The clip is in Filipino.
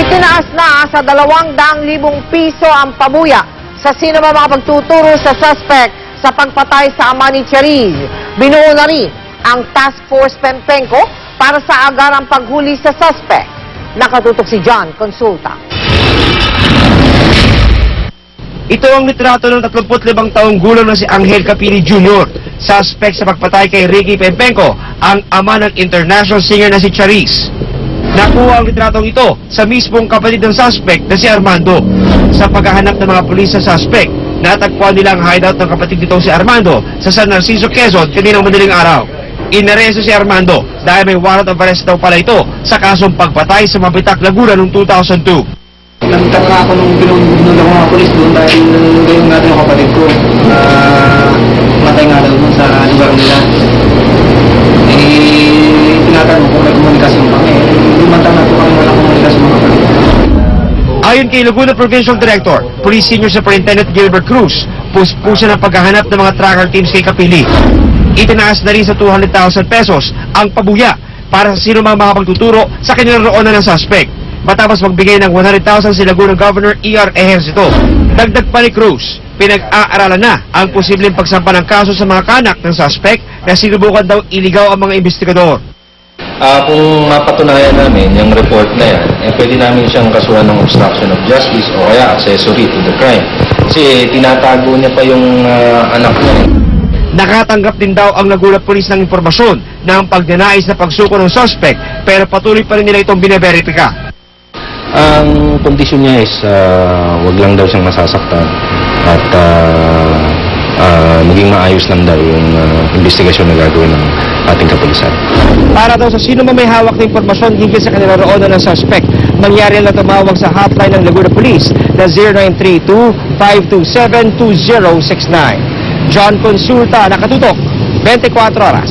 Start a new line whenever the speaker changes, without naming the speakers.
Itinaas na sa 200,000 piso ang pabuya sa sino man makapagtuturo sa suspect sa pagpatay sa ama ni Cherise. Binuo na rin ang Task Force Pempenko para sa agarang paghuli sa suspect. Nakatutok si John Consulta.
Ito ang litrato ng 35 taong gulang na si Angel Capili Jr. Suspect sa pagpatay kay Ricky Pempenko, ang ama ng international singer na si Charis. Nakuha ang litratong ito sa mismong kapatid ng suspect na si Armando. Sa paghahanap ng mga pulis sa suspect, natagpuan nila ang hideout ng kapatid nitong si Armando sa San Narciso, Quezon, kaninang madaling araw. Inaresto si Armando dahil may warrant of arrest daw pala ito sa kasong pagpatay sa Mabitak, Laguna noong 2002.
Nagtaka ako nung binunod ako mga polis doon dahil gayong nga daw yung kapatid ko na matay nga daw doon sa lugar nila. Eh, tinatanong kung may komunikasyon kami. Lumantang na po kami walang komunikasyon mga kapatid.
Ayon kay Laguna Provincial Director, Police Senior Superintendent Gilbert Cruz, puspusan ang paghahanap ng mga tracker teams kay Kapili. Itinaas na rin sa 200,000 pesos ang pabuya para sa sino mang makapagtuturo sa kinaroonan ng suspect. Matapos magbigay ng 100,000 si Laguna Governor E.R. Ejercito. Dagdag pa ni Cruz, pinag-aaralan na ang posibleng pagsampa ng kaso sa mga kanak ng suspect na sinubukan daw iligaw ang mga investigador.
Ah, kung mapatunayan namin yung report na yan, eh, pwede namin siyang kasuhan ng obstruction of justice o kaya accessory to the crime. Kasi tinatago niya pa yung ah, anak niya.
Nakatanggap din daw ang Laguna Police ng impormasyon na ang pagnanais na pagsuko ng suspect pero patuloy pa rin nila itong bineverifika.
Ang kondisyon niya is ah, wag lang daw siyang masasaktan at ah, ah, maging maayos lang daw yung ah, investigasyon na gagawin ng ating kapulisan.
Para daw sa sino man may hawak na impormasyon hinggil sa kinaroroonan ng suspect, mangyari na tumawag sa hotline ng Laguna Police na 0932-527-2069. John Consulta, nakatutok, 24 oras.